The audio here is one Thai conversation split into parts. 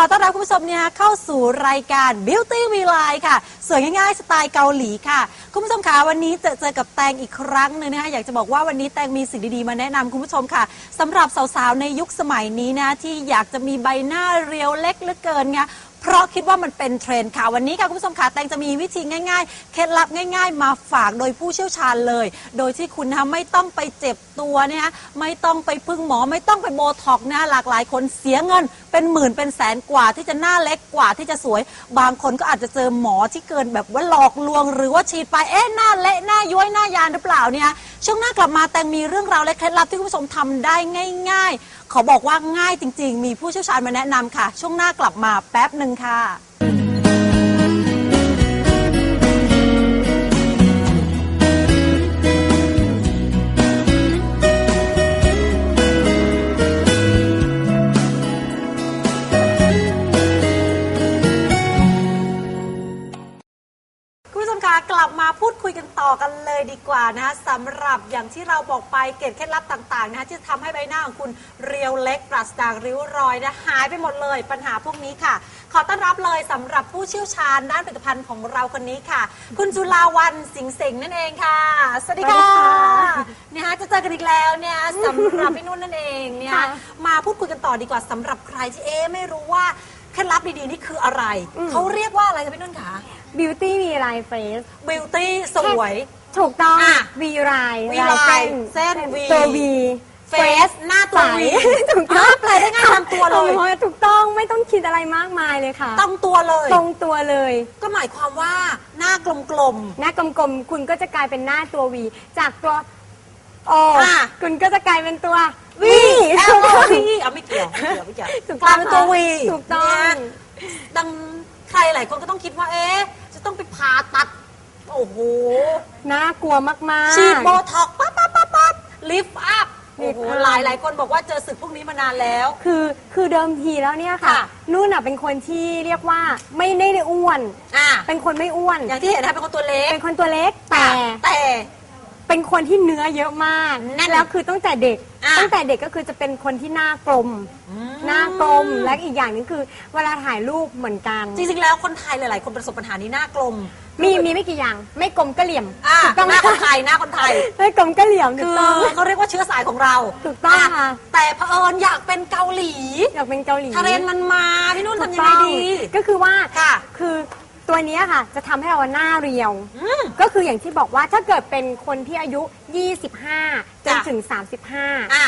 ขอต้อนรับคุณผู้ชมเนี่ยเข้าสู่รายการ Beauty v l i ค่ะ สวยง่ายๆ สไตล์เกาหลีค่ะ คุณผู้ชมคะวันนี้จอเจอกับแตงอีกครั้งหนึ่งนะคะอยากจะบอกว่าวันนี้แตงมีสิ่งดีๆ มาแนะนำคุณผู้ชมค่ะสำหรับสาวๆ ในยุคสมัยนี้นะที่อยากจะมีใบหน้าเรียวเล็กเหลือเกินไงเพราะคิดว่ามันเป็นเทรนด์ค่ะ วันนี้ค่ะคุณผู้ชมค่ะแตงจะมีวิธีง่าย ๆ เคล็ดลับง่าย ๆ มาฝากโดยผู้เชี่ยวชาญเลย โดยที่คุณนะคะไม่ต้องไปเจ็บตัวเนี่ยไม่ต้องไปพึ่งหมอไม่ต้องไปโบท็อกซ์นะหลากหลายคนเสียเงินเป็นหมื่นเป็นแสนกว่าที่จะหน้าเล็กกว่าที่จะสวย บางคนก็อาจจะเจอหมอที่เกินแบบว่าหลอกลวง หรือว่าฉีดไปเอ๊ะหน้าเละหน้าย้อยหน้ายานหรือเปล่าเนี่ยช่วงหน้ากลับมาแตงมีเรื่องราวและเคล็ดลับที่คุณผู้ชมทำได้ง่าย ๆ ขอบอกว่าง่ายจริง ๆ มีผู้เชี่ยวชาญมาแนะนำค่ะ ช่วงหน้ากลับมาแป๊บหนึ่งค่ะ อกันเลยดีกว่านะคะสำหรับอย่างที่เราบอกไปเกร็ดเคล็ดลับต่างๆนะคะที่จะทำให้ใบหน้าของคุณเรียวเล็กปราศจากริ้วรอยนะหายไปหมดเลยปัญหาพวกนี้ค่ะ ขอต้อนรับเลยสำหรับผู้เชี่ยวชาญด้านผลิตภัณฑ์ของเราคนนี้ค่ะ คุณจุลาวันสิงห์สิงห์นั่นเองค่ะสวัสดีค่ะ สวัสดีค่ะเนี่ยฮะจะเจอกันอีกแล้วเนี่ยสำหรับพี่นุ่นนั่นเองเนี่ยค่ะมาพูดคุยกันต่อดีกว่าสำหรับใครที่เอ๊ะไม่รู้ว่า เคล็ดลับดีๆนี่คืออะไร อืม เขาเรียกว่าอะไรคะพี่นุ่นคะ Beauty V Line Face บิวตี้สวย ถูกต้องอะ V Line V ลาย line เส้น V ตัว V เฟสหน้าตัววีถูกต้องแปลได้ง่ายตามตัวเลยโอ้โหถูกต้องไม่ต้องคิดอะไรมากมายเลยค่ะตรงตัวเลย ตรงตัวเลยก็หมายความว่าหน้ากลม หน้ากลมๆคุณก็จะกลายเป็นหน้าตัว V จากตัวโออะ คุณก็จะกลายเป็นตัว ๆ V L O V อะไม่เกี่ยวไม่เกี่ยวไม่เกี่ยวถูกกลายเป็นตัว V ถูกต้อง เนี่ยดังใครหลายคนก็ต้องคิดว่า เอ๊ะ จะต้องไปผ่าตัด โอ้โห น่ากลัวมากๆฉีดโบท็อกซ์ปั๊บปั๊บปั๊บปั๊บลิฟต์อัพ โอ้โห lift up หลายหลายคนบอกว่าเจอศึกพวกนี้มานานแล้ว คือคือเดิมทีแล้วเนี่ยค่ะ ค่ะ นุ่นอะเป็นคนที่เรียกว่าไม่ได้อ้วน อะเป็นคนไม่อ้วน อย่างที่เห็นนะคะเป็นคนตัวเล็กเป็นคนตัวเล็กแต่แต่ เป็นคนที่เนื้อเยอะมากนั่นแล้วคือตั้งแต่เด็ก อะตั้งแต่เด็กก็คือจะเป็นคนที่หน้ากลมอืมหน้ากลม และอีกอย่างหนึงคือ เวลาถ่ายรูปเหมือนกัน จริงๆแล้วคนไทยหลายๆ คนประสบปัญหานี้หน้ากลมมีมีไม่กี่อย่าง ไม่กลมก็เหลี่ยมอะถูกต้องหไหมน้าคนคะไทยหน้าคนไทย ไม่กลมก็เหลี่ยมถูคืกอต้อง เขาเรียกว่าเชื้อสายของเราถูกต้องอ่ค่ะ แต่เผอิญอยากเป็นเกาหลีอยากเป็นเกาหลี ทะเรนมันมาพี่นุ่นถูกทำยังไงต้องดี ก็คือว่าค่ะ คือ ตัวเนี้ยค่ะ จะทำให้เราหน้าเรียวอืมก็คืออย่างที่บอกว่าถ้าเกิดเป็นคนที่อายุ 25 จนจ้ะถึง อะ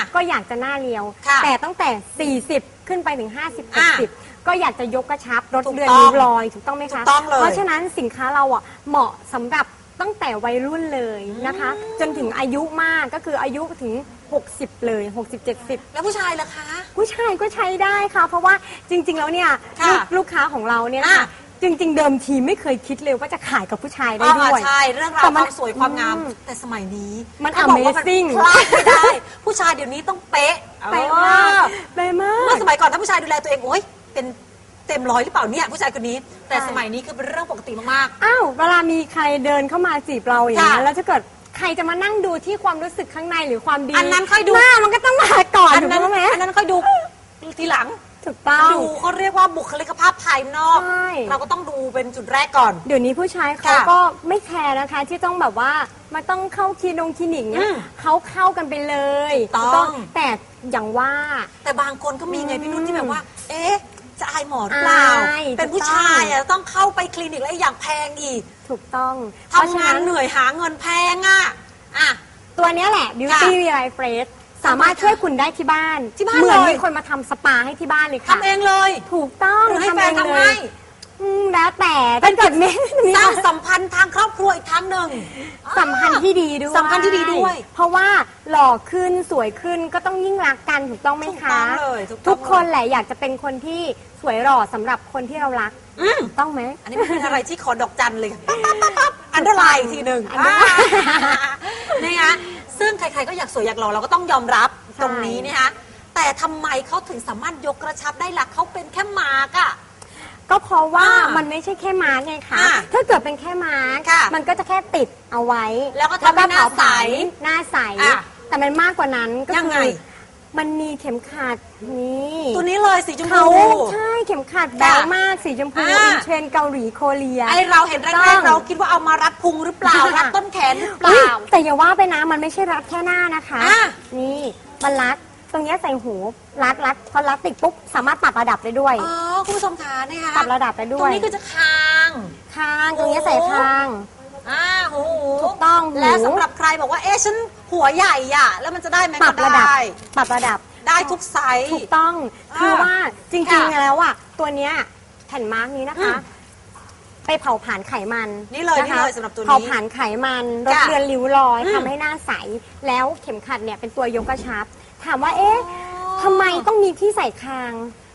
35 ก็อยากจะหน้าเรียว ค่ะแต่ตั้งแต่ 40 ขึ้นไปถึง 50 อะ60 ก็อยากจะยกกระชับลดถูกเลือนต้องริ้วรอยถูกต้องไหมถูคะกต้องเลย เพราะฉะนั้นสินค้าเราอะเหมาะสำหรับตั้งแต่วัยรุ่นเลยนะคะ จนถึงอายุมากก็คืออายุถึง 60 เลย 60 70 แล้วผู้ชายล่ะคะ ผู้ชายก็ใช้ได้ค่ะ เพราะว่าจริง ๆ แล้วเนี่ยค่ะลูกลูกค้าของเราเนี่ยอะค่ะ จริง ๆ เดิมทีไม่เคยคิดเลยว่าจะขายกับผู้ชายได้อ่าด้วย ใช่เรื่องราวแต่คมันวามสวยความงามอืมแต่สมัยนี้มันเขาบอกว่า Amazing พลาดไม่ได้ ผู้ชายเดี๋ยวนี้ต้องเป๊ะไปเอมากอไปมาเมื่อกสมัยก่อนถ้าผู้ชายดูแลตัวเองโอ๊ยเป็นเต็มร้อยหรือเปล่าเนี่ยผู้ชายคนนี้ แต่ใช่ สมัยนี้คือเป็นเรื่องปกติมาก อ้าวเวลามีใครเดินเข้ามาจีบเราอย่างนี้ค่ะยแล้วถ้าเกิดใครจะมานั่งดูที่ความรู้สึกข้างในหรือความดีอันนั้นค่อยดู หน้ามันก็ต้องมาก่อนๆอันถูกนั้นต้องไหม อันนั้นค่อยดูทีหลัง ถูกต้อง ดูเขาเรียกว่าบุคลิกภาพภายนอก ใช่ เราก็ต้องดูเป็นจุดแรกก่อน เดี๋ยวนี้ผู้ชายเขาค่ะก็ไม่แคร์นะคะ ที่ต้องแบบว่ามาต้องเข้าคลินงคลินิกเนี่อืยมเขาเข้ากันไปเลยถูกต้อง แต่อย่างว่า แต่บางคนก็มีไงพี่นุ่นอืมที่แบบว่า เอ๊ะ จะอายหมอหรือเปล่า อายเป็นผู้ชายอะต้องเข้าไปคลินิกแล้วอย่างแพงอีกถูกต้องทำงานเหนื่อยหาเงินแพงอะอะ ตัวเนี้ยแหละ Beauty v i f r e s h สามารถช่วยคุณได้ที่บ้านที่บ้านเหมือนเลย มีคนมาทำสปาให้ที่บ้านเลยค่ะทำเองเลยถูกต้องหรือให้แฟนเองทำเลให้ยอืมแล้วแต่ถ้าเกิดไม่มีสร้างสัมพันธ์ทางครอบครัวอีกทางหนึ่ง สัมพันธ์ที่ดีด้วยสัมพันธ์ที่ดีด้วย เพราะว่าหล่อขึ้นสวยขึ้นก็ต้องยิ่งรักกันถูกต้องไหมถูกคะต้องเลยถูกต้องทุกคนแหละอยากจะเป็นคนที่สวยหล่อสำหรับคนที่เรารักอืมถูกต้องไหม อันนี้มันเป็นอะไรที่ขอดอกจันเลยค่ะปั๊บปั๊บปั๊บปั๊บอันเดอร์ไลน์อีกทีหนึ่งอันเดอร์ไลน์นี่ฮะ ซึ่งใครๆก็อยากสวยอยากหล่อเราก็ต้องยอมรับใช่ตรงนี้นะคะแต่ทำไมเขาถึงสามารถยกกระชับได้ล่ะเขาเป็นแค่มาร์กอะ ก็เพราะว่าอ่ามัมันไม่ใช่แค่มาร์กไงคะ อ่าถ้าเกิดเป็นแค่มาร์กค่ะมันก็จะแค่ติดเอาไว้แล้วก็ทำให้หน้าใสหน้าใส อะแต่มันมากกว่านั้นก็ยังคืไงอ มันมีเข็มขัดนี่ตัวนี้เลยสีชมเขาพู ใช่เข็มขัดแบวมากสีชมพูอ่า อินเทรนด์เกาหลีโคเรีย ไอเราเห็นแรต้กอง ๆเราคิดว่าเอามารัดพุงหรือเปล่า รัดต้นแขนหรือเปอุ๊ยล่า แต่อย่าว่าไปนะมันไม่ใช่รัดแค่หน้านะคะ อะ นี่มันรัดตรงเนี้ยใส่หูรัดรัดพอรัดติดปุ๊บสามารถปรับระดับได้ด้วย อ๋อคุณผู้ชมขาเนี่ยค่ะปรับระดับได้ตด้รวงยนี้คือจะคาง คางตรงเนี้ยใส่คาง อ่าหูถูกต้องหู และสำหรับใครบอกว่า เอ๊ะฉัน หัวใหญ่อะแล้วมันจะได้ไหมปรัก็บระดับได้ปรับระดับ ได้ทุกไซส์ ถูกต้อง อ่าคือว่าจริงค่ะๆแล้วอะตัวเนี้ยแผ่นมาร์กนี้นะคะ อืมไปเผาผลาญไขมันนี่เลยะคะนี่เลยสำหรับตัวนี้เผาผลาญไขมันลดค่ะเลือนริ้วรอยอืม ทำให้หน้าใส แล้วเข็มขัดเนี่ยเป็นตัวยกกระชับ ถามว่าเอ๊ะอ๋อทำไมต้องมีที่ใส่คาง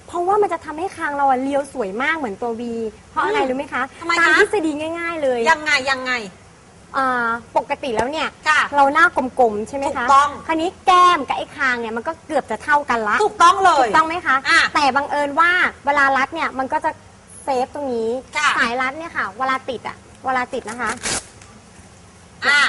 เพราะว่ามันจะทำให้คางเราอะเรียวสวยมากเหมือนตัววีเพราะอะไรรู้ไหมคะทำไมตามคะทฤษฎีง่าย ๆ เลย ยังไงยังไง อ่าปกติแล้วเนี่ยค่ะ เราหน้ากลมๆใช่ไหมคะถูกต้อง คราวนี้แก้มกับไอ้คางเนี่ยมันก็เกือบจะเท่ากันละถูกต้องเลย ถูกต้องไหมคะ อะแต่บังเอิญว่าเวลารัดเนี่ยมันก็จะเซฟตรงนี้ ค่ะ สายรัดเนี่ยค่ะ เวลาติดอะเวลาติดนะคะ อ่า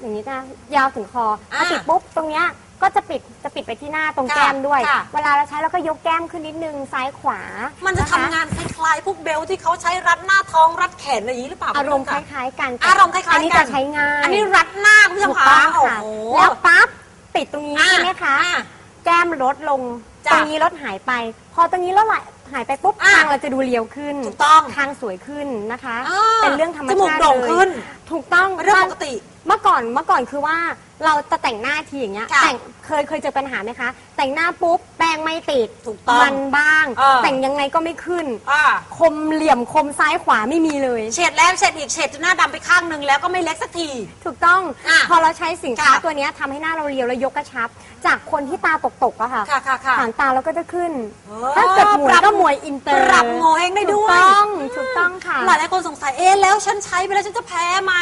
อย่างนี้นะยาวถึงคอพออะติดปุ๊บตรงเนี้ย ก็จะปิดจะปิดไปที่หน้าตรงค่ะแก้มด้วย ค่ะ เวลาเราใช้เราก็ยกแก้มขึ้นนิดนึงซ้ายขวามันจะคทำงานคล้ายๆพวกเบลที่เขาใช้รัดหน้าท้องรัดแขนอะไรอย่างนี้หรือเปล่าอารมณ์คคุณผู้ชล้ายๆกันอารมณ์คล้ายๆอันนี้กัจะนใช้ง่ายอันนี้รัดหน้าคุณผู้ชมถูกคะต้องโอ้ค่ะโห แล้วปั๊บติดตรงนี้อะใช่ไหมคะอะแก้มลดลงจ้ะตรงนี้ลดหายไป พอตรงนี้ลดหายไปปุ๊บอะคางเราจะดูเรียวขึ้นถูกต้องคางสวยขึ้นนะคะ อ่าเป็นเรื่องธรรมจมูกชาติโด่งเลยขึ้น ถูกต้อง เป็นเรื่องปกติ เมื่อก่อนเมื่อก่อนคือว่า เราจะแต่งหน้าทีอย่างเงี้ยค่ะแต่งเคยเคยเจอปัญหาไหมคะ แต่งหน้าปุ๊บแป้งไม่ติดถูกต้องมันบ้าง เออ แต่งยังไงก็ไม่ขึ้น อ่าคมเหลี่ยมคมซ้ายขวาไม่มีเลย เฉดแล้วเฉดอีกเฉดจนหน้าดำไปข้างหนึ่งแล้วก็ไม่เล็กสักที ถูกต้องอะพอเราใช้สินค้าค่ะตัวเนี้ยทำให้หน้าเราเรียวและยกกระชับ จากคนที่ตาตกๆอะค่ะค่ะค่ะค่ะหางตาเราก็จะขึ้น เออถ้าเกิดหมวปยรับก็หมวยอินเตอร์ปรับโงเห้งได้ด้วย ถูกต้องถูกต้องค่ะ หลายหลายคนสงสัยเอ๊ะแล้วฉันใช้ไปแล้วฉันจะแพ้ไหม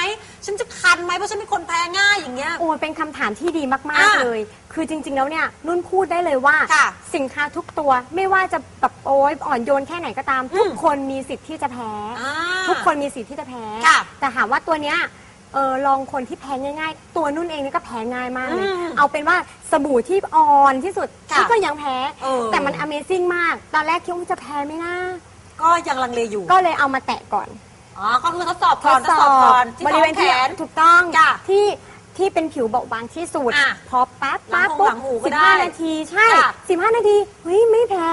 ฉันจะคันไหมเพราะฉันเป็นคนแพ้ง่ายอย่างเงี้ย โอ้ยเป็นคำถามที่ดีมาก อะๆ เลย คือจริง ๆ แล้วเนี่ย นุ่นพูดได้เลยว่า ค่ะสินค้าทุกตัวไม่ว่าจะแบบโอ้ยอ่อนโยนแค่ไหนก็ตามอืมทุกคนมีสิทธิ์ที่จะแพ้ อ่าทุกคนมีสิทธิ์ที่จะแพ้ ค่ะแต่ถามว่าตัวเนี้ยเออลองคนที่แพ้ง่าย ๆ ตัวนุ่นเองนี่ก็แพ้ง่ายมากเลย อืมเอาเป็นว่าสบู่ที่อ่อนที่สุดค่ะที่ก็ยังแพ้ เออ แต่มัน Amazing มาก ตอนแรกคิดว่าจะแพ้ไหมนะ ก็ยังลังเลอยู่ ก็เลยเอามาแตะก่อน อ๋อ ก็คือทดสอบก่อนทดสอบก่อนที่บท้ริอเวงณแขที่น ถูกต้องจ้ะที่ที่เป็นผิวเบาบางที่สุด อะพอปั๊บหลังปั๊บหูปุ๊บหลังหูก็สิบได้ห้านาทีใช่ค่ะ สิบห้านาทีเฮ้ยไม่แพ้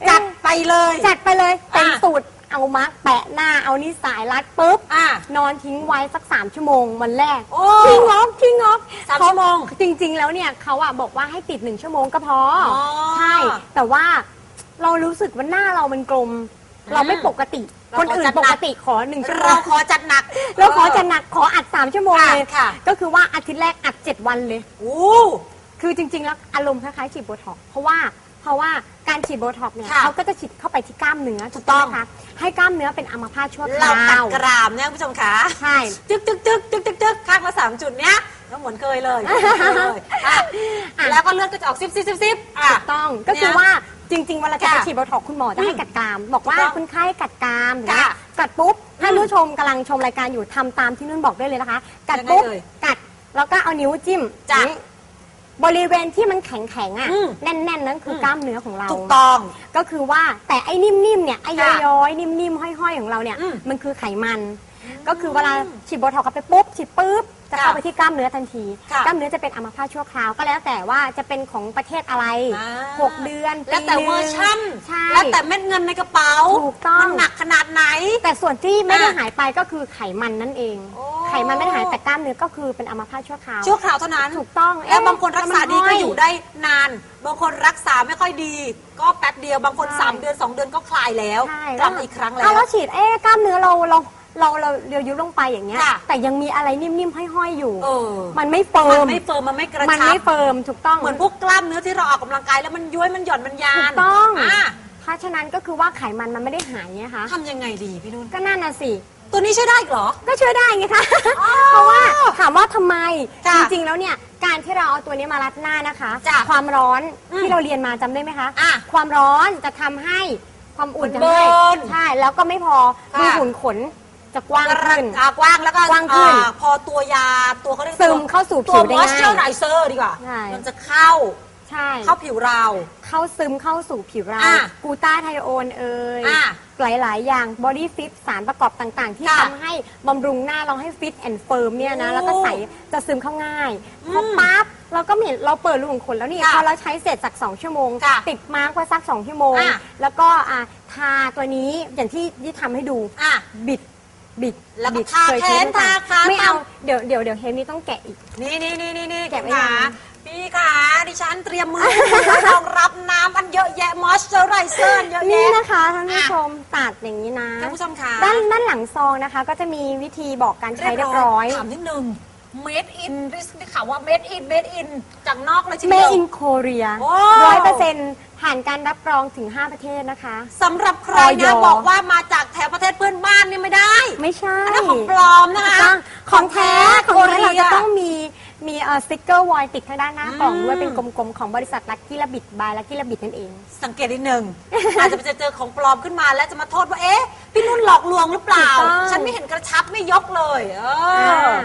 เอ๊ะจัดไปเลย จัดไปเลยเป็นอะสูตรเอามาร์กแปะหน้าเอานี่สายรัดปุ๊บ อะ นอนทิ้งไว้สักสามชั่วโมงวันแรกโอ้ทิ้งงอกทิ้งงอกสามชั่วโมงจริง ๆ แล้วเนี่ยเขาอะบอกว่าให้ติดหนึ่งชั่วโมงก็พอออใช่ แต่ว่าเรารู้สึกว่าหน้าเรามันกลมอืมเราไม่ปกติเรา คนอื่นขอจัดปหนักกติขอหนึ่งชั่วโมเรางขอจัดหนัก เราขอจะหนักขออัดสามชั่วโมงค่ะเลยค่ะ ก็คือว่าอาทิตย์แรกอัดเจ็ดวันเลย โอ้ คือจริง ๆ แล้วอารมณ์คล้ายๆฉีดโบท็อกซ์เพราะว่าเพราะว่าการฉีดโบท็อกซ์เนี่ยค่ะเขาก็จะฉีดเข้าไปที่กล้ามเนื้อถูกต้อง ไหมคะให้กล้ามเนื้อเป็นอัมพาตชั่วคเราราตัดวกรามเนี่ยคุณผู้ชมคะใช่จึ๊กจึ๊กจึ๊กจึ๊กจึ๊กจึ๊กข้างละสามจุดเนี้ยแล้วเหมือนเคยเลยเหมือนเคยเลยอะอะ แล้วก็เลือดก็จะออกซิบซิบซิบซิบอะ ถูกต้องก็คือเนี่ยว่า จริงๆเวลาจะไปค่ะฉีดโบท็อกซ์คุณหมอจะให้กัดกราม บอกว่าถูกต้องคุณไข้กัดกรามอย่างค่ะเงี้ยกัดปุ๊บถ้าอืมผู้ชมกำลังชมรายการอยู่ทำตามที่นุ่นบอกได้เลยนะคะ กัดยังไงปุ๊บเอ่ยกัดแล้วก็เอานิ้วจิ้มจ้ะอย่างนี้บริเวณที่มันแข็งๆอะอืม แน่นๆนั่นคืออมกล้ามเนื้อของเรา ถูกต้อง ก็คือว่าแต่ไอ้นิ่มๆเนี่ยไอ้ค่ะย้อยๆนิ่มๆห้อยๆของเราเนี่ยอืมมันคือไขมัน ก็คือเวลาฉีดโบท็อกซ์เข้าไปปุ๊บฉีดปุ๊บ จะเข้าค่ะไปที่กล้ามเนื้อทันที ค่ะกล้ามเนื้อจะเป็นอัมพาตชั่วคราว ก็แล้วแต่ว่าจะเป็นของประเทศอะไรอ่า หกเดือนแล้วแต่ปีหนึ่งเวอร์ชั่น ใช่แล้วแต่เม็ดเงินในกระเป๋า ถูกต้อง มันหนักขนาดไหน แต่ส่วนที่ไม่ได้อะหายไปก็คือไขมันนั่นเอง โอ้ ไขมันไม่ได้หายแต่กล้ามเนื้อก็คือเป็นอัมพาตชั่วคราวชั่วคราวเท่านั้น ถูกต้องแล้วเอ๊ะบางคนรักษาดีแล้วมันห้ก็อยอยู่ได้นาน บางคนรักษาไม่ค่อยดี ก็แป๊บเดียว บางคน ใช่ 3 เดือน 2 เดือนก็คลายแล้ว ใช่กลับมาอีกครั้งแล้อ้าววแล้วฉีดเอ๊ะกล้ามเนื้อเราเรา เราเราเรียวยุบลงไปอย่างเงี้ย ค่ะ แต่ยังมีอะไรนิ่มๆห้อยๆอยู่ เออมันไม่เฟิมันร์มไม่เฟิร์มมันไม่กระมันชับ ไม่เฟิร์มถูกต้อง เหมือนพวกกล้ามเนื้อที่เราออกกำลังกายแล้วมันย้วยมันหย่อนมันยาถูนกต้อง อะเพราะฉะนั้นก็คือว่าไขมันมันไม่ได้หายไงคะทำยังไงดีพี่นุ่น ก็นั่นน่ะสิ ตัวนี้ช่วยได้อีกเหรอ ก็ช่วยได้ไงคะ อ๋อเพราะว่าถามว่าทำไม จ้ะจริงๆ แล้วเนี่ย การที่เราเอาตัวนี้มารัดหน้านะคะ จ้ะความร้อนอืมที่เราเรียนมาจำได้ไหมคะ อะความร้อนจะทำให้ความอุ่นมันจะให้เบิร์นใช่ แล้วก็ไม่พอค่ะ ดูหุ่นขน จะกว้างขึ้น อ่ากว้างแล้วก็กว้างขึ้นอ่าพอตัวยาตัวเขาเรียกซึตัวมเข้าสู่ตัผิววได้มอสเจอง่ายร์ไรเซอร์ดีกว่า ใช่ มันจะเข้าใช่เข้าผิวเรา เข้าซึมเข้าสู่ผิวเรา อะกูต้าไทโอนเอ่ยอะหลาย ๆ อย่างบอดี้ฟิตสารประกอบต่าง ๆ ที่ค่ะทำให้บำรุงหน้าเราให้ฟิตแอนด์เฟิร์มเนี่ยนะ โอ้แล้วก็ใสจะซึมเข้าง่ายอืมพอปั๊บเราก็เห็นเราเปิดรูขุมขนแล้วนี่ค่ะพอเราใช้เสร็จสัก2 ชั่วโมง ค่ะติดมาร์กไว้สัก 2 ชั่วโมง อะ แล้วก็อะทาตัวนี้อย่างที่ที่ทำให้ดู อะ บิด บิดแล้วก็บิดทาเคยแขนใช้ด้วยกัทาขาไม่เอาตามเดี๋ยวเดี๋ยวเดี๋ยวเทปนี้ต้องแกะอีก นี่นี่นี่นี่นี่แกะไว้ขายัง พี่ขาดิฉันเตรียมมือไว้รองรับน้ำอันเยอะแยะมอยเจอไรเซอร์เยอะนี่แยะ นะคะท่านผู้ชมตัดอย่างนี้นะ ท่านผู้ชมขาด้านด้านหลังซองนะคะ ก็จะมีวิธีบอกการใช้เรียบร้อย ถามนิดนึง made in ได้ข่าวว่า made in made in จากนอกเลยทีเดียว Made in Korea โอ้ ร้อยเปอร์เซ็นต์ผ่านการรับรองถึง 5 ประเทศนะคะ สำหรับใครออยนะ บอกว่ามาจากแถวประเทศเพื่อนบ้านนี่ ไม่ได้ไม่ใช่ อันนั้นของปลอมนะคะ ของแท้ของแท้เราโคจะยต้องมีมีเอ่อสติ๊กเกอร์วอยติดทางด้านหน้ากล่องอืมด้วยเป็นกลมๆ ของบริษัทลักกี้ระบิดบายลักกี้ระบิดนั่นเอง สังเกตนิดนึงอาจจะไปเจอของปลอมขึ้นมาแล้วจะมาโทษว่าเอ๊ะพี่นุ่นหลอกลวงหรือเปล่า ถูกต้อง ฉันไม่เห็นกระชับไม่ยกเลย เอออ่า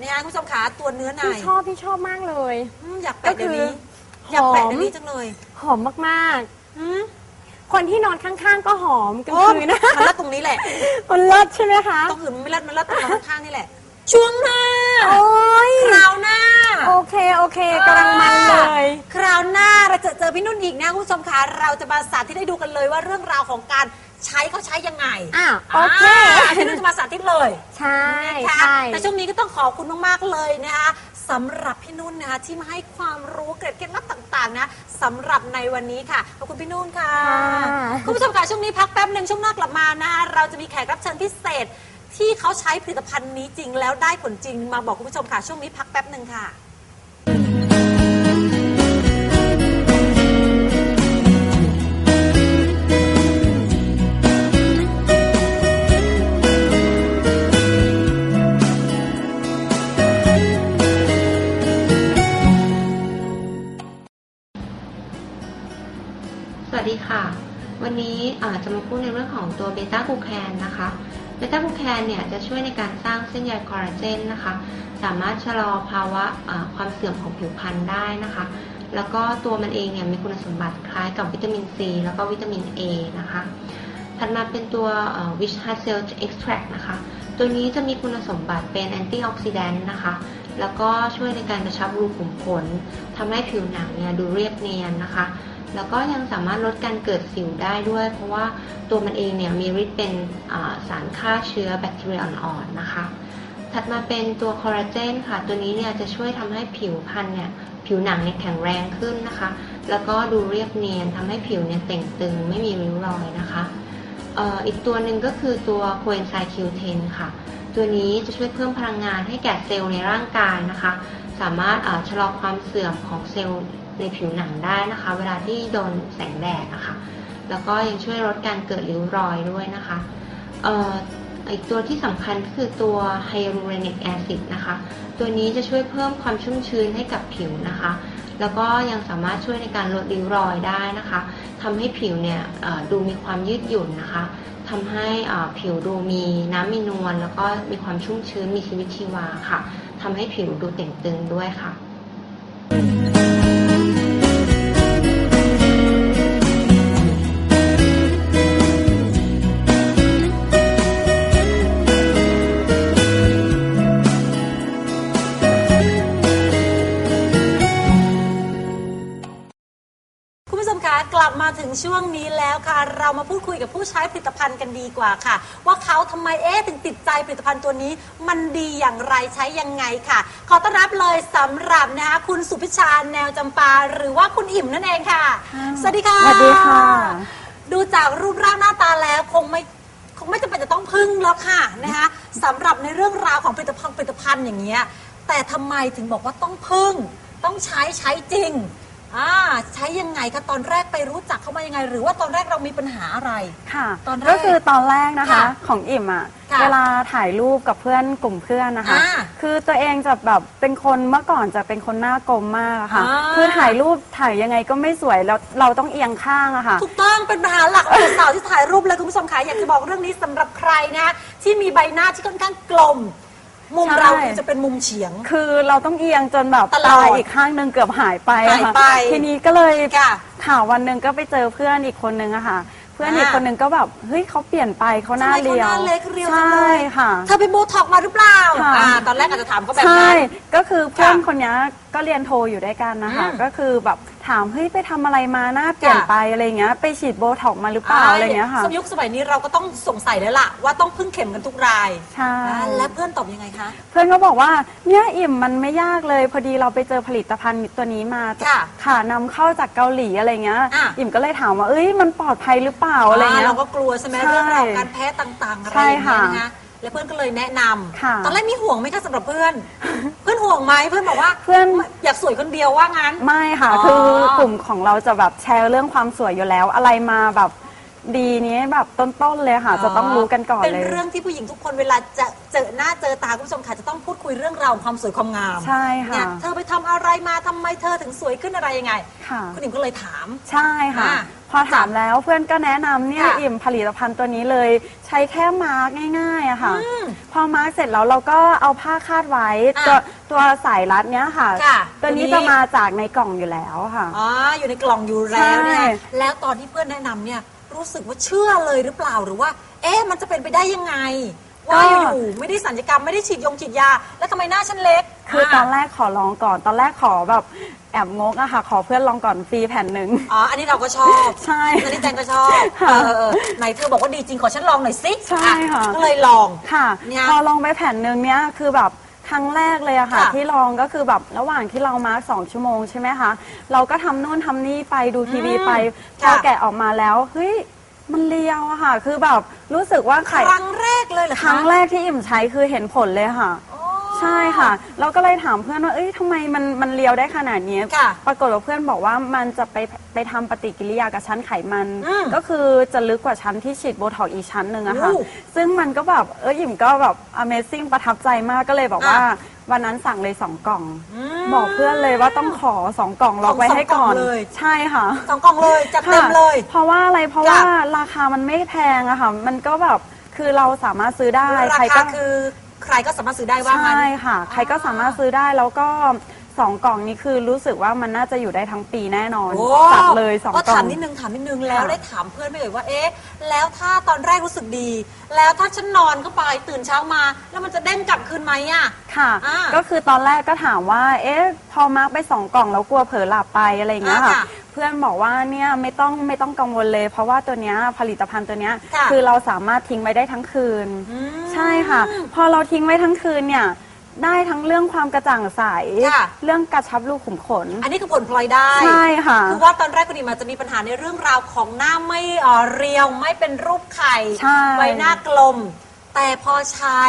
นี่ฮะคุณผู้ชมขาตัวเนื้อในพี่ชอบพี่ชอบมากเลย อืมอยากแปะเดี๋ยวนี้ก็คืออยากแปะหอมเดี๋ยวนี้จังเลย หอมมากอืมๆ คนที่นอนข้างๆ ก็หอมกลางโอ้คืนนะมันเลิศตรงนี้แหละมันเลิศใช่ไหมคะตรงอื่นมันไม่เลิศมันเลิศตรงเราข้างๆนี่แหละ ช่วงหน้าโอ้ยคราวหน้า โอเคโอเคกำลังมันเลย คราวหน้าเราจะเจอพี่นุ่นอีกนะคุณผู้ชมคะเราจะมาสาธิตให้ดูกันเลยว่าเรื่องราวของการใช้เขาใช้ยังไงอะโอเคาพี่นุ่นจะมาสาธิตเลย ใช่นะคะใช่แต่ช่วงนี้ก็ต้องขอบคุณมากๆเลยนะคะ สำหรับพี่นุ่นนะคะที่มาให้ความรู้เกร็ดเคล็ดลับต่างๆนะสำหรับในวันนี้ค่ะขอบคุณพี่นุ่นค่ะค่ะคุณผู้ชมค่ะช่วงนี้พักแป๊บหนึ่งช่วงหน้ากลับมานะคะเราจะมีแขกรับเชิญพิเศษ ที่เขาใช้ผลิตภัณฑ์นี้จริงแล้วได้ผลจริงมาบอกคุณผู้ชมค่ะช่วงนี้พักแป๊บหนึ่งค่ะ วันนี้จะมาพูดในเรื่องของตัวเบต้ากูแคนนะคะเบต้ากูแคนเนี่ยจะช่วยในการสร้างเส้นใยคอลลาเจนนะคะ สามารถชะลอภาวะอ่าความเสื่อมของผิวพรรณได้นะคะ แล้วก็ตัวมันเองเนี่ยมีคุณสมบัติคล้ายกับวิตามินซี แล้วก็วิตามิน A นะคะถัดมาเป็นตัว Wish h a Cell Extract นะคะ ตัวนี้จะมีคุณสมบัติเป็นแอนตี้ออกซิแดนต์นะคะ แล้วก็ช่วยในการกระชับรูขุมขนทำให้ผิวหนังเนี่ยดูเรียบเนียนนะคะ แล้วก็ยังสามารถลดการเกิดสิวได้ด้วย เพราะว่าตัวมันเองเนี่ยมีฤทธิ์เป็นสารฆ่าเชื้อแบคทีเรียอ่อนๆนะคะ ถัดมาเป็นตัวคอลลาเจนค่ะ ตัวนี้เนี่ยจะช่วยทำให้ผิวพรรณเนี่ยผิวหนังเนี่ยแข็งแรงขึ้นนะคะ แล้วก็ดูเรียบเนียนทำให้ผิวเนี่ยเต่งตึงไม่มีริ้วรอยนะคะอีกตัวหนึ่งก็คือตัวโคเอนไซม์คิวเทนค่ะ ตัวนี้จะช่วยเพิ่มพลังงานให้แก่เซลล์ในร่างกายนะคะ สามารถชะลอความเสื่อมของเซลล์ ในผิวหนังได้นะคะ เวลาที่โดนแสงแดดนะคะ แล้วก็ยังช่วยลดการเกิดริ้วรอยด้วยนะคะเอ่ออีกตัวที่สำคัญก็คือตัวไฮรูเรนิกแอซิดนะคะ ตัวนี้จะช่วยเพิ่มความชุ่มชื้นให้กับผิวนะคะ แล้วก็ยังสามารถช่วยในการลดริ้วรอยได้นะคะทำให้ผิวเนี่ยดูมีความยืดหยุ่นนะคะทำให้ผิวดูมีน้ำมีนวลแล้วก็มีความชุ่มชื้นมีชีวิตชีวาค่ะทำให้ผิวดูเต่งตึงด้วยค่ะ กลับมาถึงช่วงนี้แล้วค่ะ เรามาพูดคุยกับผู้ใช้ผลิตภัณฑ์กันดีกว่าค่ะ ว่าเขาทำไมเอ๊ะถึงติดใจผลิตภัณฑ์ตัวนี้ มันดีอย่างไรใช้ยังไงค่ะ ขอต้อนรับเลยสำหรับนะคะคุณสุพิชาแนวจำปา หรือว่าคุณอิ่มนั่นเองค่ะ สวัสดีค่ะ สวัสดีค่ะ ดูจากรูปร่างหน้าตาแล้วคงไม่คงไม่จำเป็นจะต้องพึ่งแล้วค่ะนะคะสำหรับในเรื่องราวของผลิตภัณฑ์ผลิตภัณฑ์อย่างเงี้ยแต่ทำไมถึงบอกว่าต้องพึ่ง ต้องใช้ใช้จริง อ่าใช้ยังไงคะตอนแรกไปรู้จักเขามายังไง หรือว่าตอนแรกเรามีปัญหาอะไร ค่ะตอนแรกก็คือตอนแรกนะคะค่ะของอิ่มอะค่ะเวลาถ่ายรูปกับเพื่อนกลุ่มเพื่อนนะคะ อ่าคือตัวเองจะแบบเป็นคนเมื่อก่อนจะเป็นคนหน้ากลมมากอะค่ะ อ่า คือถ่ายรูปถ่ายยังไงก็ไม่สวยแล้วเราต้องเอียงข้างอะค่ะ ถูกต้องเป็นปัญหาหลักของสาวที่ถ่ายรูปเลยคุณผู้ชมคะอยากจะบอกเรื่องนี้สำหรับใครนะที่มีใบหน้าที่ค่อนข้างกลม มุมใช่เราคือจะเป็นมุมเฉียง คือเราต้องเอียงจนแบบตลอดตาอีกข้างหนึ่งเกือบหายไปอะหายค่ะไปทีนี้ก็เลยค่ะข่าววันหนึ่งก็ไปเจอเพื่อนอีกคนนึงอะค่ะ เพื่อนอ่าอีกคนนึงก็แบบเฮ้ยเขาเปลี่ยนไปเขาหน้าทำไมเขาเรียวหน้าเล็กเรียวจังใช่เลยค่ะ เธอไปโบท็อกมาหรือเปล่าค่ะ อ่า ตอนแรกอาจจะถามเขาแบบใช่นั้น ก็คือเพื่อนค่ะคนนี้ก็เรียนโทอยู่ด้วยกันนะคะ อืมก็คือแบบ ถามเฮ้ยไปทำอะไรมาหน้าเปลี่ยนค่ะไปอะไรเงี้ยไปฉีดโบท็อกซ์มาหรือเปล่าอะไรเงี้ยค่ะสมยุคสมัยนี้เราก็ต้องสงสัยแล้วล่ะว่าต้องพึ่งเข็มกันทุกรายใช่อ่าและเพื่อนตอบยังไงคะ เพื่อนก็บอกว่าเนี่ยอิ่มมันไม่ยากเลย พอดีเราไปเจอผลิตภัณฑ์ตัวนี้มาค่ะค่ะนำเข้าจากเกาหลีอะไรเงี้ยอะอิ่มก็เลยถามว่าเอ้ยมันปลอดภัยหรือเปล่าอะไรเงี้ยเราก็กลัวใช่ไหมใช่เรื่องราวการแพ้ต่างๆอะไรใช่อย่างเงี้ยค่ะนะคะ และเพื่อนก็เลยแนะนำค่ะ ตอนแรกมีห่วงไหมคะสำหรับเพื่อน เพื่อนห่วงไหมเพื่อนบอกว่าเพื่อน อยากสวยคนเดียวว่างั้น ไม่ค่ะ อ๋อคือกลุ่มของเราจะแบบแชร์เรื่องความสวยอยู่แล้ว อะไรมาแบบ ดีนี้แบบต้นๆเลยค่ะ จะต้องรู้กันก่อนเป็นเลยเรื่องที่ผู้หญิงทุกคนเวลาจะเจอหน้าเจอตาคุณผู้ชมค่ะจะต้องพูดคุยเรื่องราวของความสวยความงามใช่ค่ะเนี่ยเธอไปทำอะไรมาทำไมเธอถึงสวยขึ้นอะไรยังไงค่ะคุณหญิงก็เลยถาม ใช่ค่ะอ่าพอถามแล้วเพื่อนก็แนะนำเนี่ยค่ะอิ่มผลิตภัณฑ์ตัวนี้เลยใช้แค่มาร์กง่ายๆอะค่ะอืมพอมาร์กเสร็จแล้วเราก็เอาผ้าคาดไว้อะตัวตัวสายรัดเนี้ยค่ะค่ะตัวนี้ตัวนี้จะมาจากในกล่องอยู่แล้วค่ะอ๋ออยู่ในกล่องอยู่แล้วเนี่ยใช่แล้วตอนที่เพื่อนแนะนำเนี่ย รู้สึกว่าเชื่อเลยหรือเปล่าหรือว่า เอ๊ะมันจะเป็นไปได้ยังไง ว่าอยู่ๆไม่ได้สัญญกรรมไม่ได้ฉีดยงฉีดยา แล้วทำไมหน้าฉันเล็กคือตอนแรกขอลองก่อนตอนแรกขอแบบแอบงกอะค่ะ ขอเพื่อนลองก่อนฟรีแผ่นหนึ่งอ๋ออันนี้เราก็ชอบใช่อันนี้แจงก็ชอบค่ะเออเออเออไหนเธอบอกว่าดีจริงขอฉันลองหน่อยสิใช่อ่ค่ะก็เลยลองค่ะเนี่ยพอลองไปแผ่นหนึ่งเนี้ยคือแบบ ครั้งแรกเลยอะค่ะ ค่ะที่ลองก็คือแบบระหว่างที่เรามาร์คสองชั่วโมงใช่ไหมคะเราก็ทำนู่นทำนี่ไปดูทีวีอืมไปพอค่ะ แกะออกมาแล้วเฮ้ยมันเลียวอะค่ะ คือแบบรู้สึกว่าคไข่รั้งแรกเลยเหรอคคะรั้งแรกที่อิ่มใช้คือเห็นผลเลยค่ะอ๋อ ใช่ค่ะ เราก็เลยถามเพื่อนว่า เอ้ยทำไมมันมันเลียวได้ขนาดนี้ ค่ะปรากฏว่าเพื่อนบอกว่ามันจะไปไปทำปฏิกิริยากับชั้นไขมัน อืมก็คือจะลึกกว่าชั้นที่ฉีดโบท็อกซ์อีกชั้นหนึ่งอะค่ะอู้ซึ่งมันก็แบบ เอออิ่มก็แบบ Amazing ประทับใจมาก ก็เลยบอกว่า อะวันนั้นสั่งเลยสองกล่อง มบอกเพื่อนเลยว่าต้องขอสองกล่องล็อกไว้ให้ก่อนสองกล่องเลย ใช่ค่ะ สองกล่องเลยจัดเต็มเลย ค่ะเพราะว่าอะไร เพราะว่าราคามันไม่แพงอะค่ะ มันก็แบบ คือเราสามารถซื้อได้ ราใครคาก็ คือ ใครก็สามารถซื้อได้ว่างั้น ใช่ค่ะ ใครก็สามารถซื้อได้แล้วก็สองกล่องนี้คือรู้สึกว่ามันน่าจะอยู่ได้ทั้งปีแน่นอนโอ้จัดเลยสองก็กล่อถามงนิดนึงถามนิดนึงแล้วค่ะ ได้ถามเพื่อนไหมเอ่ยว่าเอ๊ะ แล้วถ้าตอนแรกรู้สึกดี แล้วถ้าฉันนอนเข้าไปตื่นเช้ามา แล้วมันจะเด้งกลับคืนไหมอะ ค่ะ อ่าก็คือตอนแรกก็ถามว่า เอ๊ะ พอมาร์กไปสองกล่องแล้วกลัวเผลอหลับไปอะไรอย่างเงี้ยอ่าค่ะ ค่ะ เพื่อนบอกว่าเนี่ยไม่ต้องไม่ต้องกังวลเลย เพราะว่าตัวเนี้ยผลิตภัณฑ์ตัวเนี้ยค่ะคือเราสามารถทิ้งไว้ได้ทั้งคืนอืมใช่ค่ะ พอเราทิ้งไว้ทั้งคืนเนี่ยได้ทั้งเรื่องความกระจ่างใส ค่ะ เรื่องกระชับรูขุมขน อันนี้คือผลพลอยได้ ใช่ค่ะ คือว่าตอนแรกคุณดิมาจะมีปัญหาในเรื่องราวของหน้าไม่เอ่อเรียวไม่เป็นรูปไข่ใช่ ใบหน้ากลม แต่พอใช้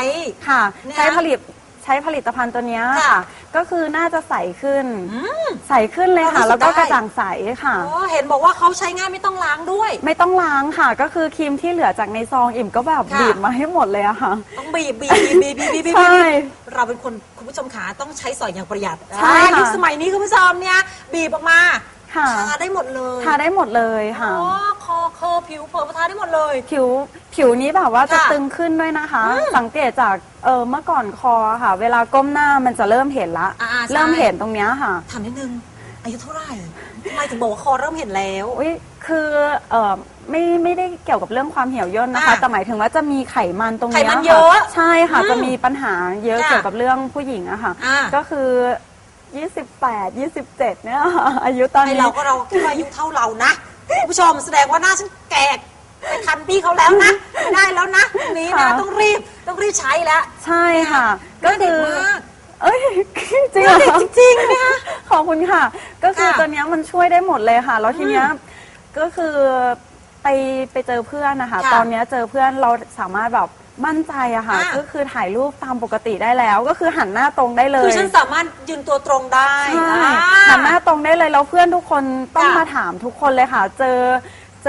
ค่ะ เนี่ย ใช้ผลิต ใช้ผลิตภัณฑ์ตัวเนี้ยค่ะ ค่ะ ก็คือน่าจะใสขึ้น อืม ใสขึ้นเลยค่ะ เรารู้สึกแล้วก็ได้ กระจ่างใสค่ะ อ๋อเห็นบอกว่าเขาใช้ง่ายไม่ต้องล้างด้วย ไม่ต้องล้างค่ะ ก็คือครีมที่เหลือจากในซองอิ่มก็แบบค่ะ บีบมาให้หมดเลยอะค่ะ ต้องบีบบีบบีบบีบบีบบีบใช่เราเป็นคนคุณผู้ชมขาต้องใช้สอยอย่างประหยัดใช่อ่าค่ะยุคสมัยนี้คุณผู้ชมเนี่ยบีบออกมา ค่ะ ทาได้หมดเลยทาได้หมดเลยค่ะ อ๋อคอเคอผิวเผลอทาได้หมดเลย ผิวผิวนี้แบบว่าจะค่ะตึงขึ้นด้วยนะคะสังเกตจากเออเมื่อก่อนคอค่ะ เวลาก้มหน้ามันจะเริ่มเห็นละ อ่าๆใช่ เริ่มเห็นตรงเนี้ยค่ะถามนิดนึง อายุเท่าไหร่ทำไมถึงบอกว่าคอเริ่มเห็นแล้ว อุ้ยคือเออไม่ไม่ได้เกี่ยวกับเรื่องความเหี่ยวย่นนะคะ อะแต่หมายถึงว่าจะมีไขมันตรงไขเนี้ยมันค่เยอะใช่ค่ะ อืมจะมีปัญหาเยอะค่ะเกี่ยวกับเรื่องผู้หญิงอะค่ะ อ่าก็คือ 28 27 เนี่ยค่ะอายุตอนไอนี้เราก็เราคิดว่าอายุเท่าเรานะคุณผู้ชมแสดงว่าหน้าฉันแก่ไปทันพี่เขาแล้วนะไม่ได้แล้วนะอันนี้นะค่ะต้องรีบต้องรีบใช้แล้วใช่ค่ะ ก็ก็เด็คืกอมาก เอ้ยจริงหเหรน้าอเด็กจริงๆนะคะขอบคุณค่ะ ก็คือค่ะตัวเนี้ยมันช่วยได้หมดเลยค่ะ แล้วทีเนี้ยก็คือไปไปเจอเพื่อนนะคะ ค่ะตอนเนี้ยเจอเพื่อนเราสามารถแบบ มั่นใจอะค่ะอะ ก็คือถ่ายรูปตามปกติได้แล้ว ก็คือหันหน้าตรงได้เลยคือฉันสามารถยืนตัวตรงได้ใช่อ่า หันหน้าตรงได้เลยแล้วเพื่อนทุกคนต้องค่ะมาถามทุกคนเลยค่ะ เจอ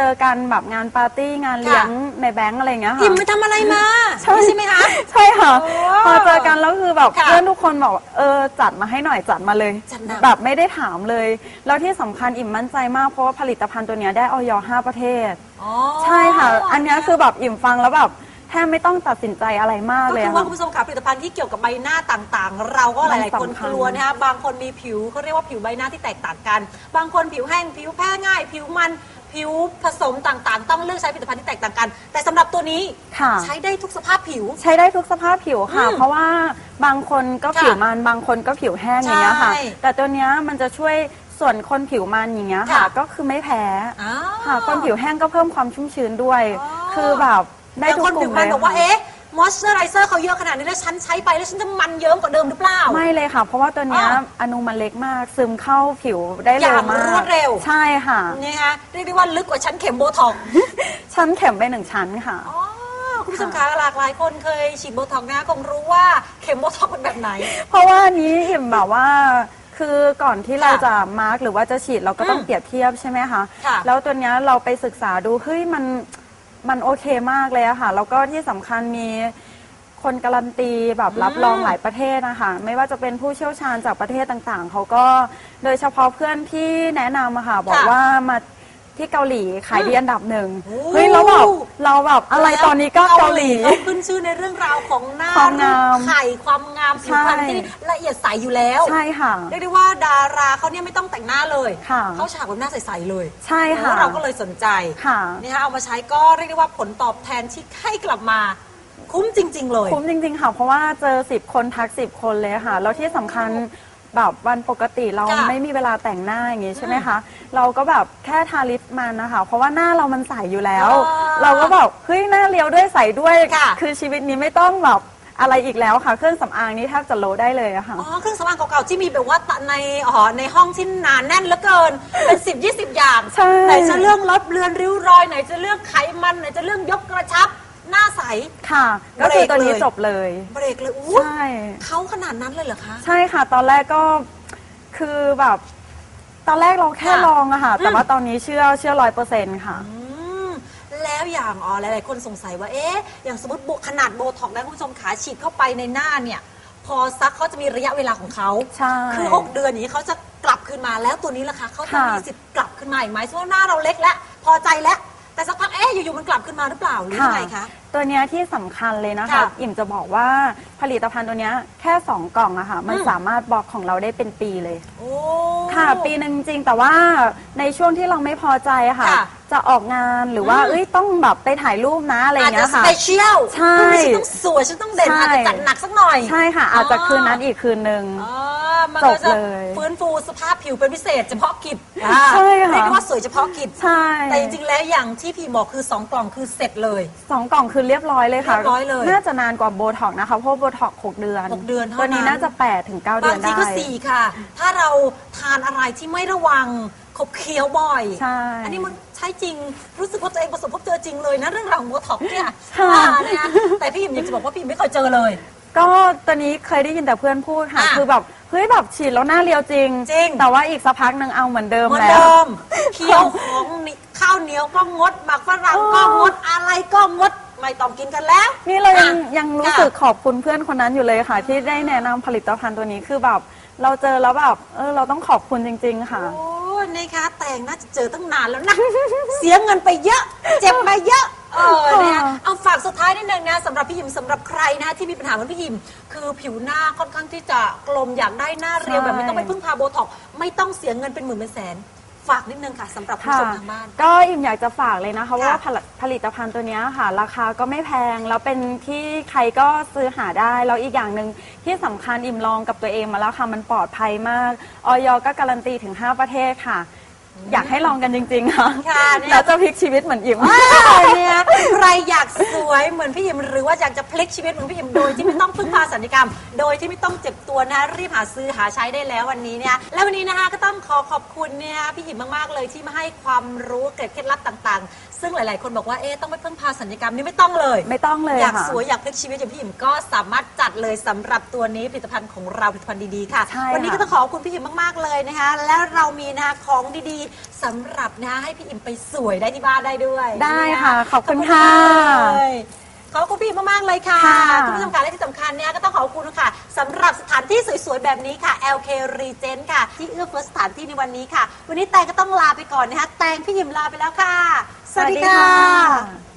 เจอกันแบบงานปาร์ตี้งานเลี้ยงในแบงก์อะไรอย่างเงี้ยค่ะพิมพ์ไปทำอะไรมาใช่ใช่ ไหมคะ ใช่ค่ะ โอ้พอเจอกันแล้วคือแบบค่ะเพื่อนทุกคนบอกเออจัดมาให้หน่อยจัดมาเลย จัดหนัก แบบไม่ได้ถามเลย แล้วที่สำคัญอิ่มมั่นใจมากเพราะว่าผลิตภัณฑ์ตัวเนี้ยได้ออย5ประเทศ อ๋อ ใช่ค่ะ อันเนี้ยคือแบบอิ่มฟังแล้วแบบ แทบไม่ต้องตัดสินใจอะไรมากก็เลยคืออะว่าค่ะ คุณผู้ชมค่ะผลิตภัณฑ์ที่เกี่ยวกับใบหน้าต่างๆ เราก็หลายๆ คนมันสำคักญ ลัวนะคะบางคนมีผิวเขาเรียกว่าผิวใบหน้าที่แตกต่างกัน บางคนผิวแห้งผิวแพ้ง่าย ผิวมันผิวผสมต่างๆ ต้องเลือกใช้ผลิตภัณฑ์ที่แตกต่างกัน แต่สำหรับตัวนี้ค่ะ ใช้ได้ทุกสภาพผิว ใช้ได้ทุกสภาพผิวค่ะ อืมเพราะว่าบางคนก็ค่ะผิวมันบางคนก็ผิวแห้งอย่างเงี้ยค่ะ ใช่แต่ตัวเนี้ยมันจะช่วยส่วนคนผิวมันอย่างเงี้ยค่ะ ค่ะ ก็คือไม่แพ้ อ้าว ค่ะคนผิวแห้งก็เพิ่มความชุ่มชื้นด้วย อ๋อคือแบบ ได้บางทุกคนกผิลุ่วมมัเลนยบอกว่าค่ะ เอ๊ะมอยส์เจอไรเซอร์เขาเยอะขนาดนี้แล้วฉันใช้ไปแล้วฉันจะมันเยิ้มกว่าเดิมหรือเปล่า ไม่เลยค่ะ เพราะว่าตัวเนี้ยอ้าวอนุมันเล็กมาก ซึมเข้าผิวได้อเร็ย่าวงมากรวดเร็ว ใช่ค่ะนี่ฮะเรียกได้ว่าลึกกว่าชั้นเข็มโบท็อกซ์ชั้นเข็มไปหนึ่งชั้นค่ะ อ๋อคุณผู้ชมคะหลากหลายคนเคยฉีดโบท็อกซ์นะคงรู้ว่าเข็มโบท็อกซ์เป็นแบบไหน เพราะว่าอันนี้อิ่มแบบว่า คือก่อนที่เราค่ะจะมาร์กหรือว่าจะฉีดเราก็ต้องอืมเปรียบเทียบใช่ไหมคะ ค่ะแล้วตัวเนี้ยเราไปศึกษาดูเฮ้ยมัน มันโอเคมากเลยอะค่ะ แล้วก็ที่สำคัญมีคนการันตีแบบรับรองหลายประเทศนะคะไม่ว่าจะเป็นผู้เชี่ยวชาญจากประเทศต่างๆ เขาก็โดยเฉพาะเพื่อนที่แนะนำอะค่ะ บอกค่ะว่ามา ที่เกาหลีขายดีอันดับหนึ่งโอ้ เฮ้ยเราแบบเราแบบอะไรตอนนี้ก็เกาหลี เขาขึ้นชื่อในเรื่องราวของหน้าความงามรูปไข่ความงามผิวพรรณใช่ ที่ละเอียดใสอยู่แล้ว ใช่ค่ะ เรียกได้ว่าดาราเขาเนี่ยไม่ต้องแต่งหน้าเลย ค่ะ เขาฉากแบบหน้าใสๆเลยใช่ค่ะ แล้วเราก็เลยสนใจค่ะนี่ฮะเอามาใช้ก็เรียกได้ว่าผลตอบแทนที่ให้กลับมา คุ้มจริง ๆ เลย คุ้มจริงๆค่ะ เพราะว่าเจอสิบคนทักสิบคนเลยค่ะ แล้วที่สำคัญ แบบวันปกติเราค่ะไม่มีเวลาแต่งหน้าอย่างงี้ใช่ไหมคะ เราก็แบบแค่ทาลิปมันนะคะ เพราะว่าหน้าเรามันใสอยู่แล้ว อ๋อเราก็แบบเฮ้ยหน้าเรียวด้วยใสด้วยค่ะคือชีวิตนี้ไม่ต้องแบบอะไรอีกแล้วค่ะ เครื่องสำอางนี้แทบจะโลได้เลยอะค่ะ อ๋อเครื่องสำอางเก่าๆที่มีแบบว่าในอ๋อในห้องที่หนาแน่นเหลือเกินเป็นสิบยี่สิบอย่างใช่ ไหนจะเรื่องลดเลือนริ้วรอยไหนจะเรื่องไขมันไหนจะเรื่องยกกระชับ หน้าใส ค่ะ ก็คือตัวนี้เบรกเลยจบเลย เบรกเลยอู้ใช่ เขาขนาดนั้นเลยเหรอคะ ใช่ค่ะ ตอนแรกก็คือแบบ ตอนแรกเราแค่ค่ะลองอะค่ะ แต่อืม ว่าตอนนี้เชื่อเชื่อร้อยเปอร์เซ็นต์ค่ะ อืมแล้วอย่างอ๋อหลาย ๆ คนสงสัยว่า เอ๊ะ อย่างสมมติโบขนาดโบท็อกซ์นะคุณผู้ชมขาฉีดเข้าไปในหน้าเนี่ย พอซักเขาจะมีระยะเวลาของเขา ใช่ คือ6เดือนอย่างนี้เขาจะกลับขึ้นมาแล้วตัวนี้ล่ะคะเขาจะค่ะ มีสิทธิ์กลับขึ้นมาอีกไหมสมมติว่าหน้าเราเล็กแล้วพอใจแล้ว แต่สักพักเอ๊ะอยู่ๆมันกลับขึ้นมาหรือเปล่าหรือยังไงคะ ตัวเนี้ยที่สำคัญเลยนะคะ ค่ะอิ่มจะบอกว่าผลิตภัณฑ์ตัวเนี้ยแค่ 2 กล่องอะค่ะ มันอืม สามารถบอกของเราได้เป็นปีเลย โอ้ ค่ะปีหนึ่งจริงๆแต่ว่าในช่วงที่เราไม่พอใจอะค่ะ ค่ะจะออกงานหรือว่าอืม เอ้ยต้องแบบไปถ่ายรูปนะอะไรอย่างเงี้ยอาจจะค่ะสเปเชียลใช่พรุ่งนี้ฉันต้องสวยฉันต้องเด่นใช่ อาจจะจัดหนักสักหน่อยใช่ค่ะ อาจจะคืนนั้นอีกคืนหนึ่งอ๋อมันก็จจะบเลยฟื้นฟูสภาพผิวเป็นพิเศษเฉพาะกิจอ่าใช่ค่ะ เรียกได้ว่าสว ยเฉพาะกิจ ใช่แต่จริงๆแล้วอย่างที่พี่บอกคือ 2 กล่องคือเสร็จเลย สองกล่องคือเรียบร้อยเลยค่ะเรียบร้อยเลยน่าจะนานกว่าโบท็อกซ์นะคะเพราะโบท็อกซ์หกเดือนหกเดือนเท่าตัวนี้นั้นน่าจะ8ปดถึงเก้าเดืบาองนทีได้ ก็สี่ค่ะ ถ้าเราทานอะไรที่ไม่ระวังขบเคี้ยวบ่อย ใช่อันนี้มันใช่จริงรู้สึกว่าตัวเองประสบพบเจอจริงเลยนะเรื่องราวของโบท็อกซ์เนี่ยค่ะ อ่านะคะแต่พี่หยิมอยากจะบอกว่าพี่หยิมไม่เคยเจอเลย ก็ตัวนี้เคยได้ยินแต่เพื่อนพูดค่ะ อะคือแบบ เฮ้ยแบบฉีดแล้วหน้าเรียวจริง จริง แต่ว่าอีกสักพักหนึ่งเอาเหมือนเดิมเหมือนแล้ว เดิมเคี้ยวของนี่ข้าวเหนียวก็งดหมักฝรั่งก็งดอะไรก็งดไม่ต้องกินกันแล้ว นี่เรายังอะยังรู้ค่ะสึกขอบคุณเพื่อนคนนั้นอยู่เลยค่ะ ที่ได้แนะนำผลิตภัณฑ์ตัวนี้คือแบบ เราเจอแล้วแบบเออเราต้องขอบคุณจริง ๆ ค่ะ โอ้นะคะแต่งน่าจะเจอตั้งนานแล้วนะ เสียเงินไปเยอะ เจ็บมาเยอะ เออเนี่ยเอาฝากสุดท้ายนิดนึงนะสำหรับพี่หิมสำหรับใครนะที่มีปัญหาเหมือนพี่หิม คือผิวหน้าค่อนข้างที่จะกลมอยากได้หน้าเรียวใช่แบบไม่ต้องไปพึ่งพาโบท็อกซ์ไม่ต้องเสียเงินเป็นหมื่นเป็นแสน ฝากนิดนึงค่ะสำหรับผู้ค่ะชมทางบ้าน ก็อิ่มอยากจะฝากเลยนะคะค่ะว่าผลิตผลิตภัณฑ์ตัวเนี้ยค่ะ ราคาก็ไม่แพง แล้วเป็นที่ใครก็ซื้อหาได้ แล้วอีกอย่างหนึ่งที่สำคัญอิ่มลองกับตัวเองมาแล้วค่ะ มันปลอดภัยมากออยก็การันตีถึง 5 ประเทศค่ะ อยากให้ลองกันจริงๆค่ะค่ะเนี่ย แล้วจะพลิกชีวิตเหมือนอิ่มเนี่ยใครอยากสวยเหมือนพี่หยิมหรือว่าอยากจะพลิกชีวิตเหมือนพี่หยิมโดยที่ไม่ต้องพึ่งพาสัญญกรรม โดยที่ไม่ต้องเจ็บตัวนะรีบหาซื้อหาใช้ได้แล้ววันนี้เนี่ยและวันนี้นะคะก็ต้องขอขอบคุณเนี่ยพี่หยิมมากๆเลยที่มาให้ความรู้เกร็ดเคล็ดลับต่างๆ ซึ่งหลาย ๆ คนบอกว่าเอ๊ะต้องไม่พึ่งพาสัญญกรรมนี่ไม่ต้องเลยไม่ต้องเลยอยากค่ะสวยอยากพลิกชีวิตอย่างพี่หยิมก็สามารถจัดเลยสำหรับตัวนี้ผลิตภัณฑ์ของเราผลิตภัณฑ์ดี ๆ ค่ะ ใช่วันี้ค่ะก็ต้องขอบคุณพี่หยิมมาก ๆ เลยนะคะ และเรามีนะคะของดีๆสำหรับนะคะให้พี่หยิมไปสวยได้ที่บ้านได้ด้วยได้ค่ะขอบคุณค่ะเลย ขอบคุณพี่มากๆเลยค่ะ ค่ะคุณผู้ชมค่ะและที่สำคัญเนี่ยก็ต้องขอบคุณค่ะสำหรับสถานที่สวยๆ แบบนี้ค่ะ LK Regent ค่ะ ที่เอื้อเฟื้อสถานที่ในวันนี้ค่ะ วันนี้แตงก็ต้องลาไปก่อนนะคะ แตงพี่หยิมลาไปแล้วค่ะ สวัสดีค่ะ